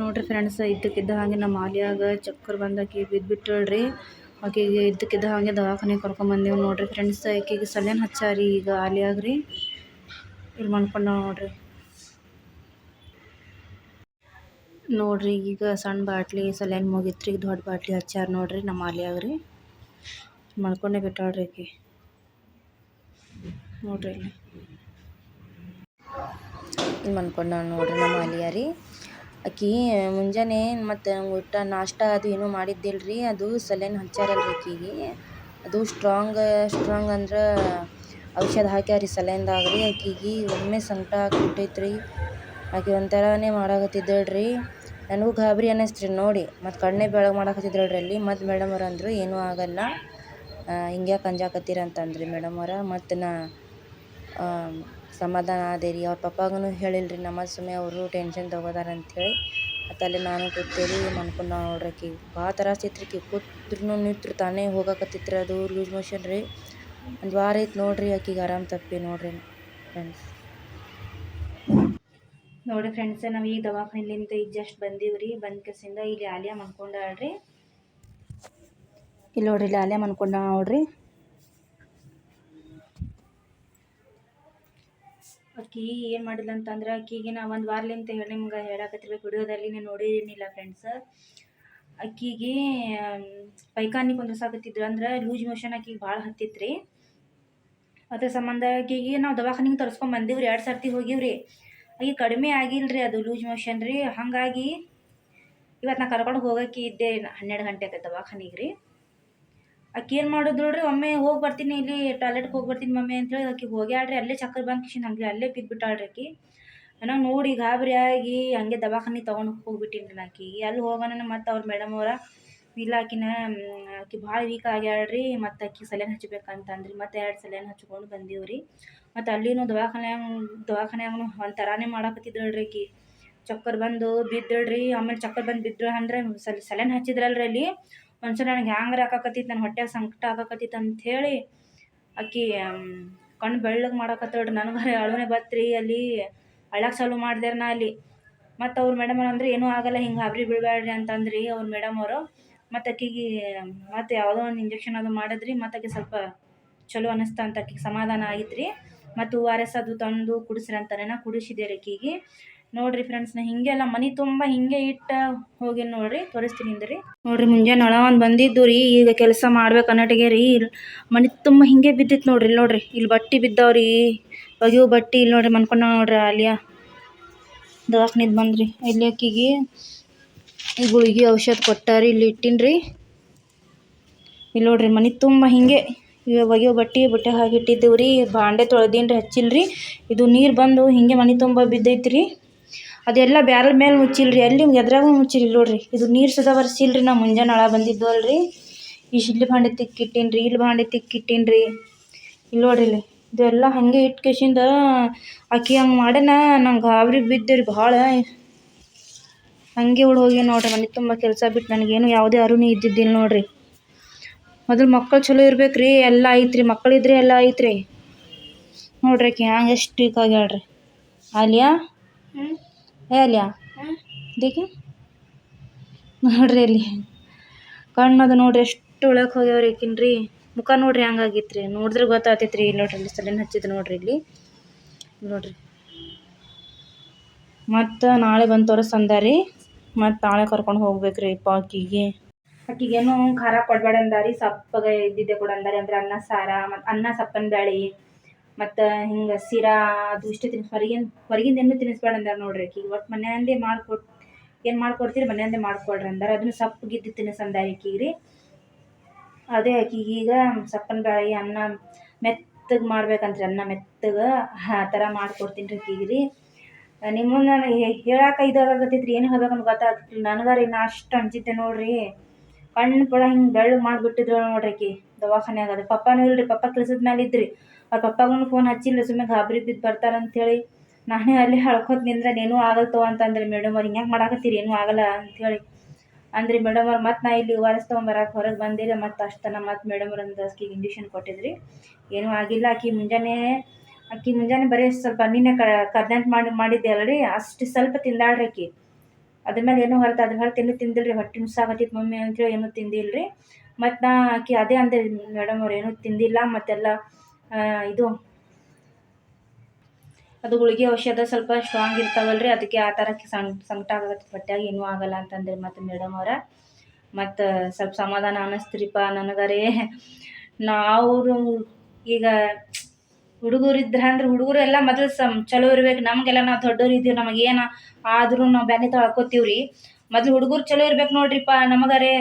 ನೋಡ್ರಿ ಫ್ರೆಂಡ್ಸ್ ಇದ್ದಕ್ಕಿದ್ದ ಹಾಗೆ ನಮ್ಮ ಆಲಿಯಾಗ ಚಕ್ಕರ್ ಬಂದಾಕಿ ಬಿದ್ದುಬಿಟ್ಟಳ್ರಿ ಆಕೆಗೆ ಇದ್ದಕ್ಕಿದ್ದ ಹಾಗೆ ದವಾಖಾನೆಗೆ ಕರ್ಕೊಂಬಂದೇವು ನೋಡ್ರಿ ಫ್ರೆಂಡ್ಸ್ ಆಕೆಗೆ ಸಲೈನ್ ಹಚ್ಚಾರಿ ಈಗ ಆಲಿಯಾಗ್ರಿ. ಇಲ್ಲಿ ಮಾಡ್ಕೊಂಡು ನೋಡ್ರಿ. ನೋಡ್ರಿ ಈಗ ಸಣ್ಣ ಬಾಟ್ಲಿ ಸಲೈನ್ ಮುಗಿತ್ರಿ ಈಗ ದೊಡ್ಡ ಬಾಟ್ಲಿ ಹಚ್ಚಾರ ನೋಡ್ರಿ ನಮ್ಮ ಆಲಿಯಾಗ್ರಿ ಮಲ್ಕೊಂಡೇ ಬಿಟ್ಟಾಳ್ರಿ ಆಕೆ. ನೋಡ್ರಿ ಇಲ್ಲಿ. ಇಲ್ಲಿ ನೋಡ್ರಿ ನಮ್ಮ ಆಲಿಯಾ ರೀ ಆಕಿ ಮುಂಜಾನೆ ಮತ್ತು ಊಟ, ನಾಷ್ಟ ಅದು ಏನೂ ರೀ ಅದು ಸಲೈನ್ ಹಚ್ಚಾರಲ್ರಿ ಆಕಿಗೆ ಅದು ಸ್ಟ್ರಾಂಗ್ ಸ್ಟ್ರಾಂಗ್ ಅಂದ್ರೆ ಔಷಧ ಹಾಕ್ಯಾರ ರೀ ರೀ ಆಕಿಗೆ ಒಮ್ಮೆ ಸಂಕಟ ಆಗ್ಬಿಟ್ಟೈತ್ರಿ. ಆಕೆ ಒಂಥರನೇ ಮಾಡಾಕತ್ತಿದ್ದಳ್ರಿ. ನನಗೂ ಗಾಬರಿ ಅನ್ನಿಸ್ತು ರೀ ನೋಡಿ. ಮತ್ತು ಕಣ್ಣೆ ಬೆಳಗ್ಗೆ ಮಾಡಾಕತ್ತಿದ್ದಳ್ರಿ ಅಲ್ಲಿ. ಮತ್ತು ಮೇಡಮ್ ಅವ್ರು ಅಂದರು, ಏನೂ ಆಗಲ್ಲ. ಹಿಂಗ್ಯಾಕೆ ಅಂಜಾಕತ್ತೀರ ಅಂತಂದ್ರಿ ಮೇಡಮ್ ಅವ್ರು. ಮತ್ತು ನಾ ಸಮಾಧಾನ ಆದೆ ರೀ ಅವ್ರ ಪಪ್ಪಾಗೂ ಹೇಳಿಲ್ರಿ ನಮಾಜ್ ಸುಮ್ಮನೆ ಅವರು ಟೆನ್ಷನ್ ತೊಗೋತಾರ ಅಂಥೇಳಿ ಮತ್ತು ಅಲ್ಲಿ ನಾನು ಕೂತೇರಿ ಮನ್ಕೊಂಡು ನೋಡ್ರಿ ಆಕೆ ಭಾಳ ತ್ರಾಸ ಆಕಿ ಕೂತ್ರು ನಿಂತ್ರು ತಾನೇ ಹೋಗಾಕತ್ತಿತ್ರಿ ಅದು ಲೂಸ್ ಮೋಷನ್ ರೀ. ಒಂದು ವಾರ ಐತೆ ನೋಡ್ರಿ ಆಕಿಗೆ ಆರಾಮ್ ತಪ್ಪಿ ನೋಡ್ರಿ ಫ್ರೆಂಡ್ಸ್ ನೋಡಿ ಫ್ರೆಂಡ್ಸ್ ನಾವು ಈಗ ದವಾಖಾನಿಲಿಂದ ಈಗ ಜಸ್ಟ್ ಬಂದೀವಿ ರೀ ಬಂದ ಕೆಸಿಂದ ಇಲ್ಲಿ ಆಲಿಯಾ ಮನ್ಕೊಂಡಾಳ್ರಿ ಇಲ್ಲಿ ನೋಡ್ರಿ ಇಲ್ಲಿ ಆಲಿಯಾ ಮನ್ಕೊಂಡ ನೋಡ್ರಿ ಆಕಿ ಏನು ಮಾಡಿಲ್ಲ ಅಂತಂದ್ರೆ ಆಕಿಗೆ ನಾ ಒಂದು ವಾರಲಿಂತ ಹೇಳಿ ನಿಮ್ಗೆ ಹೇಳಕತ್ತಿರ್ಬೇಕು. ವಿಡಿಯೋದಲ್ಲಿ ನೀವು ನೋಡಿರಿನಿಲ್ಲ ಫ್ರೆಂಡ್ಸ್ ಆಕಿಗೆ ಪೈಕಾನಿ ಕುಂದ್ರಸಾಕತ್ತಿದ್ರು ಅಂದ್ರೆ ಲೂಸ್ ಮೋಷನ್ ಆಕಿಗೆ ಭಾಳ ಹತ್ತಿತ್ತು ರೀ ಅದ್ರ ಸಂಬಂಧ ಆಕಿಗೆ ನಾವು ದವಾಖಾನಿಗೆ ತರಿಸ್ಕೊಂಡು ಬಂದೀವಿ ರೀ ಎರಡು ಸರ್ತಿ ಹೋಗಿವಿ ರೀ ಆಗಿ ಕಡಿಮೆ ಆಗಿಲ್ಲ ಅದು ಲೂಸ್ ಮೋಷನ್ ರೀ. ಹಾಗಾಗಿ ಇವತ್ತು ನಾ ಕರ್ಕೊಂಡು ಹೋಗೋಕೆ ಇದ್ದೆ ಹನ್ನೆರಡು ಗಂಟೆಗೆ ದವಾಖಾನಿಗೆ ರೀ. ಆಕೆ ಏನು ಮಾಡೋದು ನೋಡ್ರಿ, ಒಮ್ಮೆ ಹೋಗಿ ಬರ್ತೀನಿ, ಇಲ್ಲಿ ಟಾಯ್ಲೆಟ್ಗೆ ಹೋಗಿ ಬರ್ತೀನಿ ಮಮ್ಮಿ ಅಂತೇಳಿ ಆಕೆ ಹೋಗ್ಯಾಳ್ರಿ ಅಲ್ಲೇ ಚಕ್ಕರ್ ಬಂದು ಕಿಶನ್ ಹಂಗೆ ಅಲ್ಲೇ ಬಿದ್ದುಬಿಟ್ಟಾಳ್ರಿ ಆಕಿ ನನಗೆ ನೋಡಿ ಗಾಬರಿ ಆಗಿ ಹಂಗೆ ದವಾಖಾನೆ ತೊಗೊಂಡು ಹೋಗ್ಬಿಟ್ಟಿನಿ ರೀ ಅಲ್ಲಿ ಹೋಗೋಣ ಮತ್ತು ಅವ್ರ ಮೇಡಮ್ ಅವರ, ಇಲ್ಲ ಆಕಿನ ಆಕಿ ಭಾಳ ವೀಕ್ ಆಗ್ಯಾಳ್ರಿ, ಮತ್ತು ಆಕಿ ಸಲೈನ್ ಹಚ್ಬೇಕಂತಂದ್ರಿ, ಮತ್ತು ಎರಡು ಸಲೈನ್ ಹಚ್ಕೊಂಡು ಬಂದೀವಿ ರೀ ಮತ್ತು ಅಲ್ಲಿನೂ ದವಾಖಾನ್ಯಾಗ ದವಾಖಾನ್ಯಾಗೂ ಒಂಥರಾನೇ ಮಾಡಾಕತ್ತಿದ್ದಳ್ರಿ ಆಕಿ ಚಕ್ಕರ್ ಬಂದು ಬಿದ್ದಳ್ರಿ, ಆಮೇಲೆ ಚಕ್ಕರ್ ಬಂದು ಬಿದ್ರು ಅಂದ್ರೆ ಸಲ್, ಸಲೈನ್ ಹಚ್ಚಿದ್ರಲ್ರಿ ಅಲ್ಲಿ. ಒಂದ್ಸಲ ನನಗೆ ಹ್ಯಾಂಗ್ರ ಆಕಾಕತ್ತಿತ್ತು ನನ್ನ ಹೊಟ್ಟೆಗೆ ಸಂಕಟ ಅಂತ ಅಂಥೇಳಿ ಆಕಿ ಕಣ್ಣು ಬೆಳ್ಳಗೆ ಮಾಡಾಕತ್ತಳ್ರಿ ನನಗೆ ಅಳುನೇ ಬತ್ರಿ, ಅಲ್ಲಿ ಅಳಕ್ಕೆ ಚಾಲು ಮಾಡ್ದೆ ನಾ ಅಲ್ಲಿ. ಮತ್ತು ಅವ್ರ ಮೇಡಮ್ ಅಂದ್ರೆ ಏನೂ ಆಗಲ್ಲ, ಹಿಂಗೆ ಗಾಬರಿ ಬೀಳಬೇಡ್ರಿ ಅಂತಂದ್ರಿ ಅವ್ರ ಮೇಡಮ್ ಅವರು. ಮತ್ತು ಆಕಿಗೆ, ಮತ್ತು ಯಾವುದೋ ಒಂದು ಇಂಜೆಕ್ಷನ್ ಅದು ಮಾಡಿದ್ರಿ, ಮತ್ತು ಆಕೆ ಸ್ವಲ್ಪ ಚಲೋ ಅನ್ನಿಸ್ತಾ ಅಂತ ಆಕಿಗೆ ಸಮಾಧಾನ ಆಗಿತ್ತು ರೀ ಮತ್ತು ಓ ಆರ್ ಎಸ್ ಅದು ತಂದು ಕುಡಿಸ್ರಿ ಅಂತಾನೆ ನಾ ಕುಡಿಸಿದೆ ರೀ ಆಕಿಗೆ. ನೋಡ್ರಿ ಫ್ರೆಂಡ್ಸ್ ನಾ ಹಿಂಗೆಲ್ಲ ಮನೆ ತುಂಬ ಹಿಂಗೆ ಇಟ್ಟು ಹೋಗಿ ನೋಡ್ರಿ, ತೋರಿಸ್ತೀನಿ ಹಿಂದ್ರಿ. ನೋಡ್ರಿ ಮುಂಜಾನೆ ಒಳ ಒಂದು ಬಂದಿದ್ದು ರೀ, ಈಗ ಕೆಲಸ ಮಾಡ್ಬೇಕು ಅನ್ನಟಿಗೆ ರೀ ಮನೆ ತುಂಬ ಹಿಂಗೆ ಬಿದ್ದಿತ್ತು ನೋಡ್ರಿ ನೋಡಿರಿ ಇಲ್ಲಿ ಬಟ್ಟೆ ಬಿದ್ದಾವ್ರಿ ಒಗೆಯೋ ಬಟ್ಟೆ ಇಲ್ಲಿ ನೋಡ್ರಿ, ಮನ್ಕೊಂಡ ನೋಡ್ರಿ ಅಲ್ಲಿಯ ದವಾಖಾನಿದ್ ಬಂದ್ರಿ, ಇಲ್ಲಿ ಈ ಗುಳಿಗೆ ಔಷಧ ಕೊಟ್ಟಾರಿ, ಇಲ್ಲಿ ಇಟ್ಟಿನ್ರಿ ಇಲ್ಲಿ ನೋಡ್ರಿ ಮನೆ ತುಂಬ ಹಿಂಗೆ, ಇವಾಗ ಒಗೆಯೋ ಬಟ್ಟೆ ಬಟ್ಟೆ ಹಾಕಿಟ್ಟಿದ್ದೇವೆ ರೀ, ಬಾಂಡೆ ತೊಳ್ದೀನಿ ರೀ ಹಚ್ಚಿಲ್ರಿ, ಇದು ನೀರು ಬಂದು ಹಿಂಗೆ ಮನೆ ತುಂಬ ಬಿದ್ದೈತ್ರಿ. ಅದೆಲ್ಲ ಬ್ಯಾರಲ್ ಮೇಲೆ ಮುಚ್ಚಿಲ್ರಿ ಎಲ್ಲಿ ಎದ್ರಾಗ ಮುಚ್ಚಿಲ್ಲ ನೋಡ್ರಿ. ಇದು ನೀರು ಸದಾ ಬರ್ಸಿಲ್ರಿ ನಾ ಮುಂಜಾನೆ ಒಳಗೆ ಬಂದಿದ್ದು ಈ ಇಲ್ಲಿ ಭಾಂಡೆ ತಿಕ್ಕಿಟ್ಟೀನಿ ರೀ ಇಲ್ಲಿ ಭಾಂಡೆ ತಿಕ್ಕಿಟ್ಟೀನಿ ಇಲ್ಲಿ ನೋಡ್ರಿ ಇಲ್ಲಿ, ಇದೆಲ್ಲ ಹಾಗೆ ಇಟ್ಕೇಶಿಂದ ಆಕಿ ಹಂಗೆ ಮಾಡ್ಯಾನ, ನಂಗೆ ಗಾಬರಿ ಬಿದ್ದೆ ರೀ ಭಾಳ. ಹಾಗೆ ಹೋಗಿ ನೋಡ್ರಿ ಮನೆ ತುಂಬ ಕೆಲಸ ಬಿಟ್ಟು ನನಗೇನು ಯಾವುದೇ ಅರುಣಿ ಇದ್ದಿದ್ದಿಲ್ಲ ನೋಡ್ರಿ. ಮೊದಲು ಮಕ್ಕಳು ಚಲೋ ಇರ್ಬೇಕು ರೀ ಎಲ್ಲ ಐತ್ರಿ ಮಕ್ಕಳಿದ್ರೆ ಎಲ್ಲ ಐತ್ರಿ. ನೋಡ್ರಿ ಆಕಿ ಹ್ಯಾಂಗೆ ಎಷ್ಟು ವೀಕ್ ಆಗ್ಯಾಳ್ರಿ. ಆಲಿಯಾ ಏ ಆಲಿಯಾ ದೇಖಿ ನೋಡ್ರಿ ಅಲ್ಲಿ. ಕಣ್ಣದು ನೋಡ್ರಿ ಎಷ್ಟು ಒಳಗೆ ಹೋಗ್ಯಾವ್ರಿ ರೀ ಮುಖ ನೋಡ್ರಿ ಹಂಗಾಗಿತ್ತು ರೀ ನೋಡಿದ್ರೆ ಗೊತ್ತಾಗ್ತೈತೆ ರೀ ಇಲ್ಲಿ ನೋಡ್ರಿ ಇಲ್ಲಿ ಸಲೈನ್ ಹಚ್ಚಿದ್ದು ನೋಡ್ರಿ ಇಲ್ಲಿ. ನೋಡ್ರಿ. ಮತ್ತು ನಾಳೆ ಬಂದು ತೋರಿಸ್ತಂದಾರಿ ಮತ್ತು ನಾಳೆ ಕರ್ಕೊಂಡು ಹೋಗ್ಬೇಕು ರೀ ಆಕಿಗೆ ಆಕಿಗೇನು ಖಾರ ಕೊಡಬೇಡ ಅಂದಾರಿ ಸಪ್ಪಗೆ ಇದ್ದಿದ್ದೆ ಕೊಡಂದಾರಿ. ಅಂದ್ರೆ ಅನ್ನ ಸಾರ ಮತ್ತು ಅನ್ನ ಸಪ್ಪನ ಬ್ಯಾಳಿ. ಮತ್ತು ಹಿಂಗೆ ಸಿರಾ, ಅದು ಇಷ್ಟೇ ತಿನ್ಸ್ ಹೊರಗಿನ ಹೊರಗಿಂದ ಏನು ತಿನ್ನಿಸ್ಬೇಡ ಅಂದಾರ ನೋಡ್ರಿ ಆಕಿಗೆ ಒಟ್ಟು ಮನೆಯಂದೇ ಮಾಡ್ಕೊಟ್, ಏನು ಮಾಡ್ಕೊಡ್ತೀರಿ ಮನೆಯಂದೇ ಮಾಡ್ಕೊಡ್ರಿ ಅಂದಾರ. ಅದನ್ನು ಸಪ್ಪಗಿದ್ದು ತಿನ್ನಿಸ್ ಅಂದಾರ ಆಕಿಗೆ ರೀ. ಅದೇ ಆಕಿಗೆ ಈಗ ಸಪ್ಪನ ಬ್ಯಾಳಿ ಅನ್ನ ಮೆತ್ತಗೆ ಮಾಡ್ಬೇಕಂತ್ರಿ, ಅನ್ನ ಮೆತ್ತಗೆ ಆ ಥರ ಮಾಡ್ಕೊಡ್ತೀನಿ ರೀ ಆಕಿಗೆ ರೀ. ನಿಮ್ಮನ್ನ ಹೇಳಕ್ಕೆ ಹೇಳಾಕ ರೀ ಏನು ಹೇಳ್ಬೇಕಂತ ಗೊತ್ತಾಗ್ತಿಲ್ಲ. ನನಗಾರ ರೀ ನಾ ಅಷ್ಟು ಅಂಜಿದ್ದೆ ನೋಡ್ರಿ. ಕಣ್ಣು ಪಡ ಹಿಂಗೆ ಬೆಳ್ಳು ಮಾಡಿಬಿಟ್ಟಿದ್ರು ನೋಡ್ರಿ ಆಕಿ, ದವಾಖಾನ್ಯಾಗ ಅದು. ಪಪ್ಪನೂ ಇಲ್ರಿ, ಪಪ್ಪ ಕೆಲಸದ ಮೇಲೆ ಇದ್ರಿ. ಅವ್ರ ಪಪ್ಪಾಗೂನು ಫೋನ್ ಹಚ್ಚಿಲ್ಲ ಸುಮ್ಮನೆ ಗಾಬರಿ ಬಿದ್ದು ಬರ್ತಾರೆ ಅಂಥೇಳಿ ನಾನೇ ಅಲ್ಲಿ ಹಳ್ಕೊತ ನಿಂದ್ರೆ ಏನೂ ಆಗಲ್ಲ ತಗೋ ಅಂತಂದ್ರೆ ಮೇಡಮ್ ಅವ್ರು ಹಿಂಗೆ ಮಾಡಾಕತ್ತೀರಿ, ಏನೂ ಆಗಲ್ಲ ಅಂಥೇಳಿ ಅಂದ್ರೆ ಮೇಡಮ್ ಅವ್ರು, ಮತ್ತೆ ನಾ ಇಲ್ಲಿ ವಾರಸ್ ತೊಗೊಂಬರಕ್ಕೆ ಹೊರಗೆ ಬಂದಿಲ್ಲ, ಮತ್ತು ಅಷ್ಟನ ಮತ್ತು ಮೇಡಮ್ ಅವ್ರ ಒಂದು ಆಕಿಗೆ ಇಂಜೆಕ್ಷನ್ ಕೊಟ್ಟಿದ್ರಿ. ಏನೂ ಆಗಿಲ್ಲ ಆಕಿ ಮುಂಜಾನೆ ಆಕಿ ಮುಂಜಾನೆ ಬರೀ ಸ್ವಲ್ಪ ನಿನ್ನೆ ಕರ್ದಂಟ್ ಮಾಡಿ, ಮಾಡಿದ್ದೆ ಅಲ್ರಿ, ಅಷ್ಟು ಸ್ವಲ್ಪ ತಿಂದಾಳ್ರಿ ಆಕಿ ಅದ್ರ ಮೇಲೆ ಏನೂ ಹೊರತು ಅದ್ರ ಹೊರತು ಏನೂ ತಿಂದಿಲ್ರಿ, ಹೊಟ್ಟೆ ನುಸಾಕತ್ತಿತ್ತು ಮಮ್ಮಿ ಅಂತೇಳಿ ಏನೂ ತಿಂದಿಲ್ಲ ರೀ ಮತ್ತು ನಾ ಆಕಿ ಅದೇ ಅಂದೆ ಮೇಡಮ್ ಅವ್ರು ಏನೂ ತಿಂದಿಲ್ಲ, ಮತ್ತೆಲ್ಲ ಇದು. ಅದು ಗುಳಿಗೆ ಔಷಧ ಸ್ವಲ್ಪ ಸ್ಟ್ರಾಂಗ್ ಇರ್ತಾವಲ್ರಿ, ಅದಕ್ಕೆ ಆ ಥರ ಸಂಕಟ ಆಗತ್ತೆ ಹೊಟ್ಯಾಗ ಏನೂ ಆಗಲ್ಲ ಅಂತಂದ್ರೆ ಮತ್ತು ಮೇಡಮ್ ಅವರ. ಮತ್ತು ಸ್ವಲ್ಪ ಸಮಾಧಾನ ಅನ್ನಿಸ್ತ್ರಿಪ್ಪ ನನಗರೇ. ನಾವು ಈಗ ಹುಡುಗರಿದ್ರೆ ಅಂದ್ರೆ ಹುಡುಗರು ಎಲ್ಲ ಮೊದಲು ಸಮ್ ಚಲೋ ಇರ್ಬೇಕು, ನಮಗೆಲ್ಲ ನಾವು ದೊಡ್ಡೋರು ಇದ್ದೀವಿ ನಮಗೇನು ಆದರೂ ನಾವು ಬೆನ್ನಿ ತೊಳ್ಕೊತೀವ್ರಿ. ರೀ ಮೊದಲು ಹುಡುಗರು ಚಲೋ ಇರ್ಬೇಕು ನೋಡ್ರಿಪ್ಪ ನಮಗರೇ.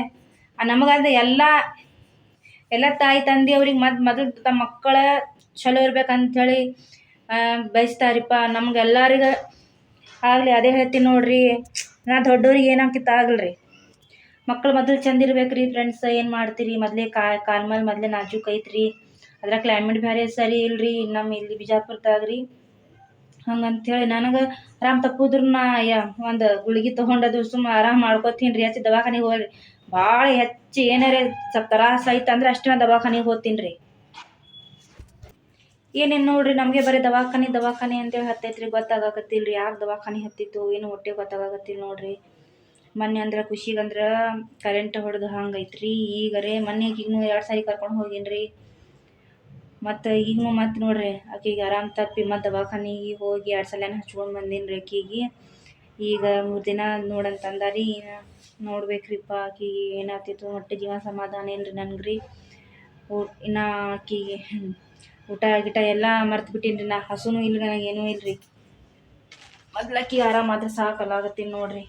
ನಮಗಂದ್ರೆ ಎಲ್ಲ ಎಲ್ಲ ತಾಯಿ ತಂದೆ ಅವ್ರಿಗೆ ಮದ್, ಮೊದಲು ತಮ್ಮ ಮಕ್ಕಳ ಚಲೋ ಇರ್ಬೇಕಂಥೇಳಿ ಬಯಸ್ತಾರಿಪ್ಪ. ನಮ್ಗೆಲ್ಲರಿಗೆ ಆಗಲಿ ಅದೇ ಹೇಳ್ತೀನಿ ನೋಡ್ರಿ, ನಾ ದೊಡ್ಡವ್ರಿಗೆ ಏನಾಗ್ತಿತ್ತು ಆಗಲ್ರಿ. ಮಕ್ಕಳು ಮೊದಲು ಚಂದ ಇರ್ಬೇಕು ರೀ ಫ್ರೆಂಡ್ಸ್ ಏನು ಮಾಡ್ತೀರಿ? ಮೊದಲೇ ಕಾಲ್ ಮೇಲೆ ಮೊದಲೇ ನಾಜೂಕ್ ಐತ್ರಿ. ಅದರ ಕ್ಲೈಮೇಟ್ ಬೇರೆ ಸರಿ ಇಲ್ರಿ. ನಮ್ಮ ಇಲ್ಲಿ ಬಿಜಾಪುರದಾಗ ರೀ ಹಂಗಂಥೇಳಿ ನನಗೆ ಆರಾಮ್ ತಪ್ಪಿದ್ರು ನಾ ಯ, ಒಂದು ಗುಳಿಗೆ ತೊಗೊಂಡದು ಸುಮ್ಮ ಆರಾಮ್ ಮಾಡ್ಕೋತೀನಿ ರೀ ಹೆಚ್ಚು ದವಾಖಾನಿಗೆ ಹೋಗ್ರಿ. ಭಾಳ ಹೆಚ್ಚು ಏನಾರೇ ಸ್ವಲ್ಪ ತ್ರಾಸ ಐತೆ ಅಂದ್ರೆ ಅಷ್ಟೇ ದವಾಖಾನಿಗೆ ಹೋಗ್ತೀನಿ ರೀ ಏನೇನು ನೋಡ್ರಿ ನಮಗೆ ಬರೀ ದವಾಖಾನೆ ದವಾಖಾನೆ ಅಂತೇಳಿ ಹತ್ತೈತ್ರಿ ಗೊತ್ತಾಗಕತ್ತಿಲ್ಲ ರೀ ಯಾಕೆ ದವಾಖಾನೆ ಹತ್ತಿತ್ತು, ಏನು ಹೊಟ್ಟೆ ಗೊತ್ತಾಗಕತ್ತಿಲ್ಲ ನೋಡ್ರಿ. ಮೊನ್ನೆ ಅಂದ್ರೆ ಖುಷಿಗಂದ್ರೆ ಕರೆಂಟ್ ಹೊಡೆದು ಹಂಗೈತ್ರಿ. ಈಗರೇ ಮೊನ್ನೆ ಈಗಿನ್ನೂ ಎರಡು ಸಾರಿ ಕರ್ಕೊಂಡು ಹೋಗಿನ್ರಿ. ರೀ ಮತ್ತು ಈಗೂ ಮತ್ತೆ ನೋಡ್ರಿ ಆಕೆಗೆ ಆರಾಮ್ ತಪ್ಪಿ ಮತ್ತು ದವಾಖಾನಿಗೆ ಹೋಗಿ ಎರಡು ಸಲ ಹಚ್ಕೊಂಡು ಬಂದೀನಿ ರೀ ಆಕೆಗೆ. ಈಗ ಮೂರು ದಿನ ನೋಡಂತಂದಾರಿ. ನೋಡ್ಬೇಕ್ರಿಪ್ಪ ಆಕಿಗೆ ಏನಾಗ್ತಿತ್ತು ಹೊಟ್ಟೆ ಜೀವ ಸಮಾಧಾನ ಇಲ್ರಿ ನನ್ಗೆ ರೀ ಇನ್ನು ಆಕಿಗೆ ಊಟ ಗೀಟ ಎಲ್ಲ ಮರ್ತು ಬಿಟ್ಟೀನಿ ರೀ ನಾ ಹಸುನೂ ಇಲ್ಲ ನನಗೆ ಏನೂ ಇಲ್ಲ ರೀ ಮೊದ್ಲು ಆರಾಮಾದ್ರೆ ಸಾಕಲ್ಲ ಆಗತ್ತೀನಿ ನೋಡ್ರಿ.